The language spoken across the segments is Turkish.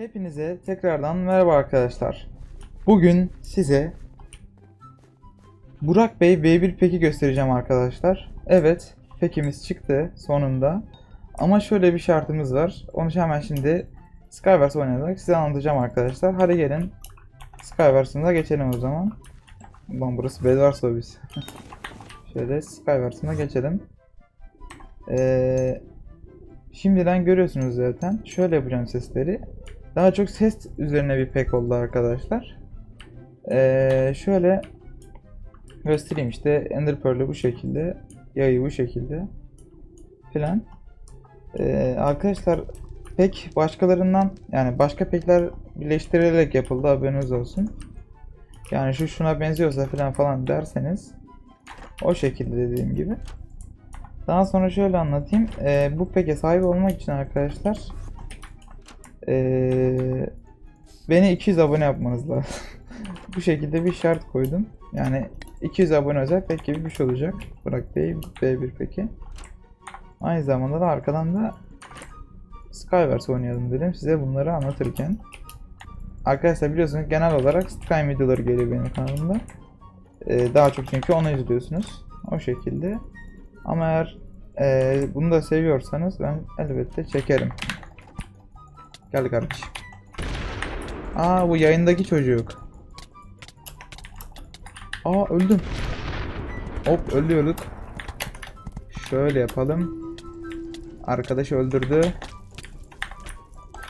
Hepinize tekrardan merhaba arkadaşlar. Bugün size Burak Bey V1 peki göstereceğim arkadaşlar. Evet, pekimiz çıktı sonunda. Ama şöyle bir şartımız var. Onu hemen şimdi Skywars oynayarak size anlatacağım arkadaşlar. Hadi gelin Skywars'ımıza geçelim o zaman. Lan burası Bedwars lobisi. şöyle Skywars'ına geçelim. Ee, şimdiden görüyorsunuz zaten. Şöyle yapacağım sesleri. Daha çok ses üzerine bir pek oldu arkadaşlar. Ee, şöyle göstereyim işte Ender Pearl'ü bu şekilde, yayı bu şekilde filan. Ee, arkadaşlar pek başkalarından yani başka pekler birleştirilerek yapıldı haberiniz olsun. Yani şu şuna benziyorsa filan falan derseniz o şekilde dediğim gibi. Daha sonra şöyle anlatayım. Ee, bu peke sahip olmak için arkadaşlar ee, beni 200 abone yapmanız lazım. Bu şekilde bir şart koydum. Yani 200 abone özel pek gibi bir şey olacak. Burak Bey B1 peki. Aynı zamanda da arkadan da Skywars oynayalım dedim size bunları anlatırken. Arkadaşlar biliyorsunuz genel olarak Skyrim videoları geliyor benim kanalımda. Ee, daha çok çünkü onu izliyorsunuz. O şekilde. Ama eğer ee, bunu da seviyorsanız ben elbette çekerim. Gel kardeşim. Aa bu yayındaki çocuk. Aa öldüm. Hop ölüyorduk. Şöyle yapalım. Arkadaş öldürdü.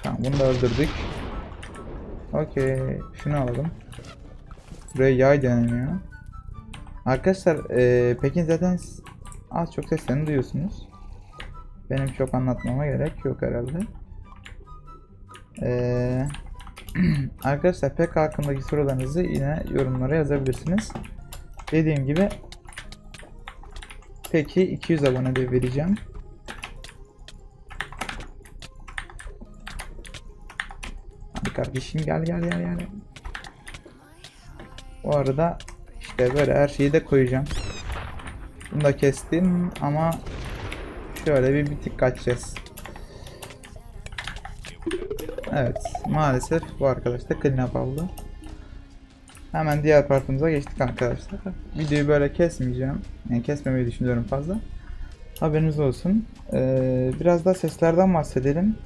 Tamam bunu da öldürdük. Okey. Şunu alalım. Buraya yay deneniyor. Arkadaşlar eee Pekin zaten az çok seslerini duyuyorsunuz. Benim çok anlatmama gerek yok herhalde. Ee, arkadaşlar PK hakkındaki sorularınızı yine yorumlara yazabilirsiniz. Dediğim gibi peki 200 abone de vereceğim. Hadi kardeşim gel gel gel gel. Bu arada işte böyle her şeyi de koyacağım. Bunu da kestim ama şöyle bir bitik kaçacağız. Evet maalesef bu arkadaş da clean up aldı. Hemen diğer partımıza geçtik arkadaşlar. Videoyu böyle kesmeyeceğim. Yani kesmemeyi düşünüyorum fazla. Haberiniz olsun. Ee, biraz da seslerden bahsedelim.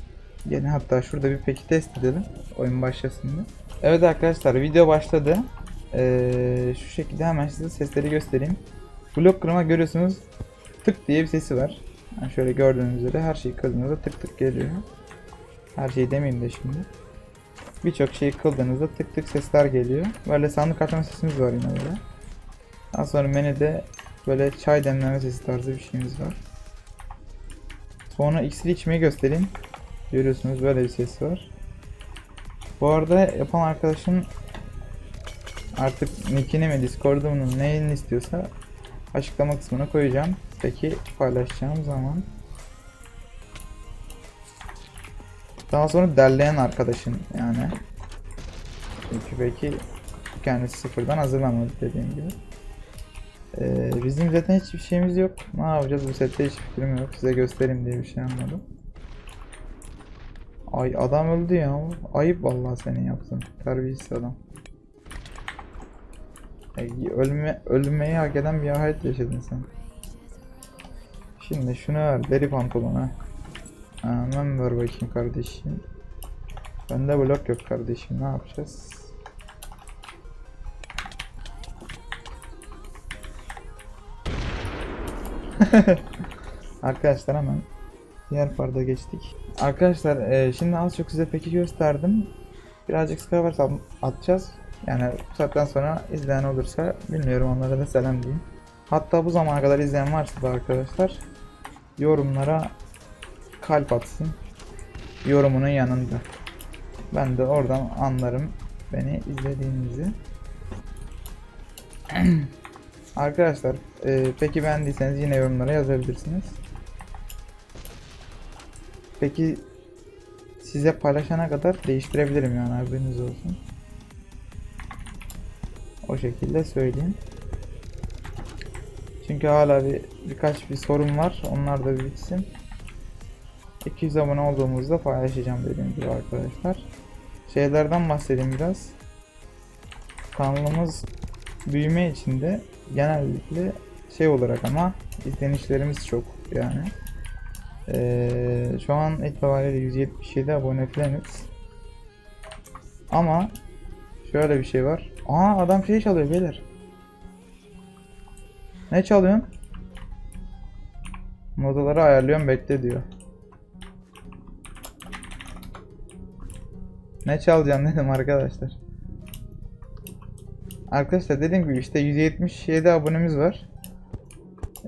Yine hatta şurada bir peki test edelim. Oyun başlasın diye. Evet arkadaşlar video başladı. Ee, şu şekilde hemen size sesleri göstereyim. Blok kırma görüyorsunuz. Tık diye bir sesi var. Yani şöyle gördüğünüz üzere her şeyi kırdığınızda tık tık geliyor. Her şeyi demeyeyim de şimdi. Birçok şeyi kıldığınızda tık tık sesler geliyor. Böyle sandık açma sesimiz var yine böyle. Daha sonra menüde böyle çay demleme sesi tarzı bir şeyimiz var. Sonra iksir içmeyi göstereyim. Görüyorsunuz böyle bir ses var. Bu arada yapan arkadaşın artık nickini mi discord'umun neyini istiyorsa açıklama kısmına koyacağım. Peki paylaşacağım zaman. Daha sonra derleyen arkadaşın yani. Çünkü belki kendisi sıfırdan hazırlamadı dediğim gibi. Ee, bizim zaten hiçbir şeyimiz yok. Ne yapacağız bu sette hiç fikrim yok. Size göstereyim diye bir şey anladım. Ay adam öldü ya. Ayıp vallahi senin yaptın. Terbiyesiz adam. Ay, ölme, ölmeyi hak eden bir hayat yaşadın sen. Şimdi şunu ver. Deri pantolonu. Hemen ver bakayım kardeşim. Bende blok yok kardeşim. Ne yapacağız? Arkadaşlar hemen diğer parda geçtik. Arkadaşlar e, şimdi az çok size peki gösterdim. Birazcık Skywars at- atacağız. Yani bu saatten sonra izleyen olursa bilmiyorum onlara da selam diyeyim. Hatta bu zamana kadar izleyen varsa da arkadaşlar yorumlara kalp atsın. Yorumunun yanında. Ben de oradan anlarım beni izlediğinizi. Arkadaşlar e, peki beğendiyseniz yine yorumlara yazabilirsiniz. Peki size paylaşana kadar değiştirebilirim yani haberiniz olsun. O şekilde söyleyeyim. Çünkü hala bir birkaç bir sorun var. Onlar da bitsin. 200 abone olduğumuzda paylaşacağım dediğim gibi arkadaşlar. şeylerden bahsedeyim biraz. Kanalımız büyüme içinde genellikle şey olarak ama izlenişlerimiz çok yani. Ee, şu an itibariyle 177 abone falanız. Ama şöyle bir şey var. Aa adam şey çalıyor beyler. Ne çalıyorsun? Modaları ayarlıyorum bekle diyor. Ne çalacağım dedim arkadaşlar. Arkadaşlar dediğim gibi işte 177 abonemiz var.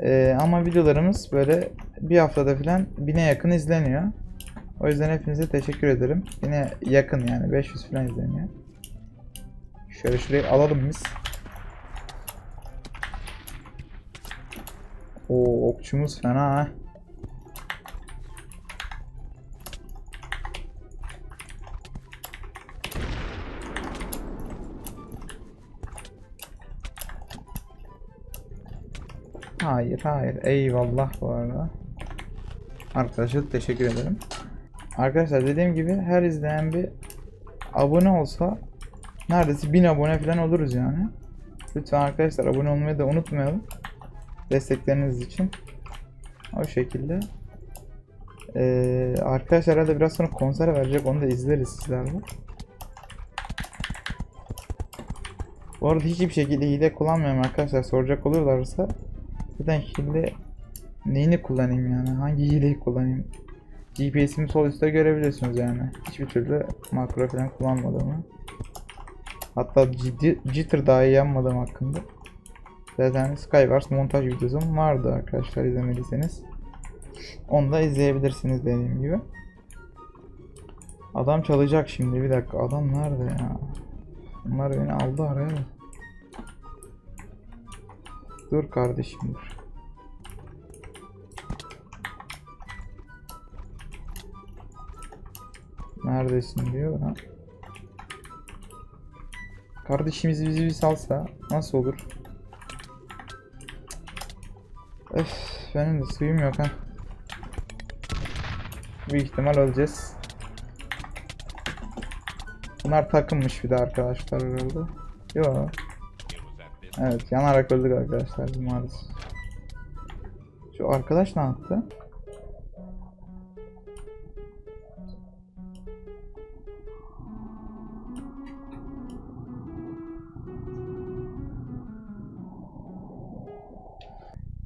Ee, ama videolarımız böyle bir haftada falan bine yakın izleniyor. O yüzden hepinize teşekkür ederim. Yine yakın yani 500 falan izleniyor. Şöyle şurayı alalım biz. O okçumuz fena ha. Hayır hayır eyvallah bu arada. Arkadaşlar teşekkür ederim. Arkadaşlar dediğim gibi her izleyen bir abone olsa neredeyse 1000 abone falan oluruz yani. Lütfen arkadaşlar abone olmayı da unutmayalım. Destekleriniz için. O şekilde. Ee, arkadaşlar herhalde biraz sonra konser verecek onu da izleriz sizlerle. Bu arada hiçbir şekilde hile kullanmıyorum arkadaşlar soracak olurlarsa. Zaten hile neyini kullanayım yani hangi hileyi kullanayım. GPS'imi sol üstte görebiliyorsunuz yani. Hiçbir türlü makro falan kullanmadığımı. Hatta ciddi, jitter dahi yanmadığım hakkında. Zaten Skywars montaj videom vardı arkadaşlar izlemediyseniz. Onu da izleyebilirsiniz dediğim gibi. Adam çalacak şimdi bir dakika. Adam nerede ya? Bunlar beni aldı araya. da. Dur kardeşim dur. Neredesin diyor ha. Kardeşimiz bizi bir salsa nasıl olur? Öf, benim de suyum yok ha. Büyük ihtimal öleceğiz. Bunlar takılmış bir de arkadaşlar herhalde. Yo. Evet yanarak öldük arkadaşlar maalesef. Şu arkadaş ne yaptı?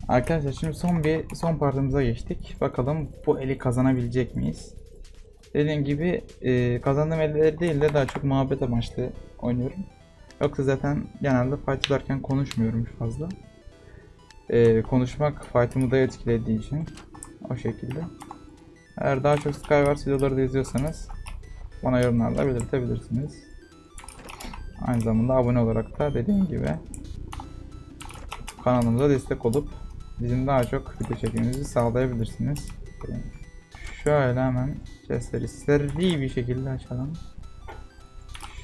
Arkadaşlar şimdi son bir son partımıza geçtik. Bakalım bu eli kazanabilecek miyiz? Dediğim gibi e, kazandığım elleri değil de daha çok muhabbet amaçlı oynuyorum. Yoksa zaten genelde fight ederken konuşmuyorum fazla. E, konuşmak fight'ımı da etkilediği için o şekilde. Eğer daha çok Skywars videoları da izliyorsanız bana yorumlarda belirtebilirsiniz. Aynı zamanda abone olarak da dediğim gibi kanalımıza destek olup bizim daha çok video çekmemizi sağlayabilirsiniz. Şöyle hemen chestleri seri bir şekilde açalım.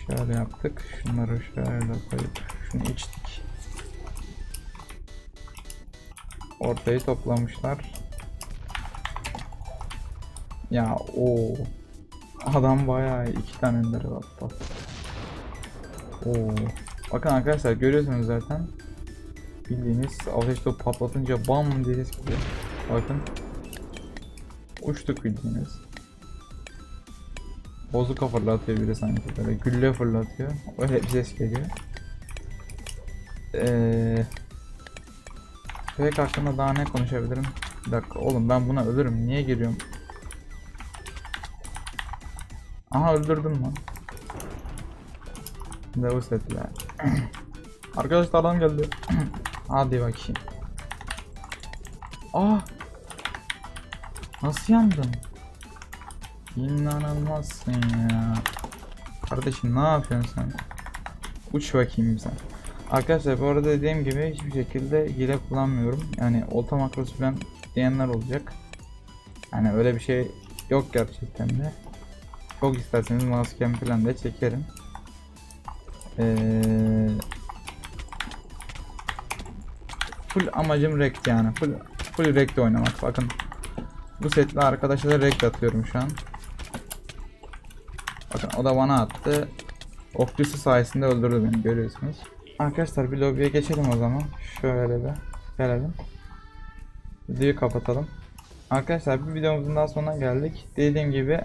Şöyle yaptık. Şunları şöyle koyup şunu içtik. Ortayı toplamışlar. Ya o adam bayağı iki tane ender. Bak. Oo. Bakın arkadaşlar görüyorsunuz zaten. Bildiğiniz ateş topu patlatınca bam diye ses. Bakın. Uçtuk bildiğiniz. Bozuka fırlatıyor biri sanki böyle gülle fırlatıyor. Öyle bir ses geliyor. Eee Köpek hakkında daha ne konuşabilirim? Bir dakika oğlum ben buna ölürüm. Niye geliyorum? Aha öldürdüm lan. Deus ettiler. Arkadaşlar adam geldi. Hadi bakayım. Ah! Nasıl yandın? İnanılmazsın ya. Kardeşim ne yapıyorsun sen? Uç bakayım sen. Arkadaşlar bu arada dediğim gibi hiçbir şekilde hile kullanmıyorum. Yani olta makrosu falan diyenler olacak. Yani öyle bir şey yok gerçekten de. Çok isterseniz maskem falan da çekerim. Ee, full amacım rekt yani. Full, full rekt oynamak. Bakın bu setle arkadaşlara rekt atıyorum şu an. O da bana attı. Okçusu sayesinde öldürdü beni görüyorsunuz. Arkadaşlar bir lobiye geçelim o zaman. Şöyle bir gelelim. Videoyu kapatalım. Arkadaşlar bir videomuzun daha sonuna geldik. Dediğim gibi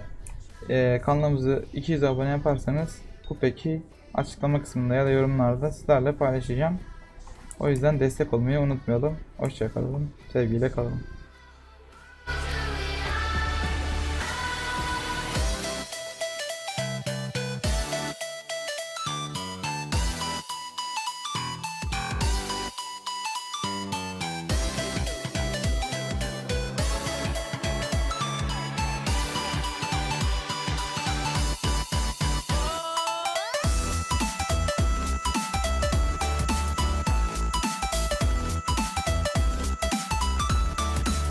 e, kanalımızı 200 abone yaparsanız bu peki açıklama kısmında ya da yorumlarda sizlerle paylaşacağım. O yüzden destek olmayı unutmayalım. Hoşçakalın. Sevgiyle kalın.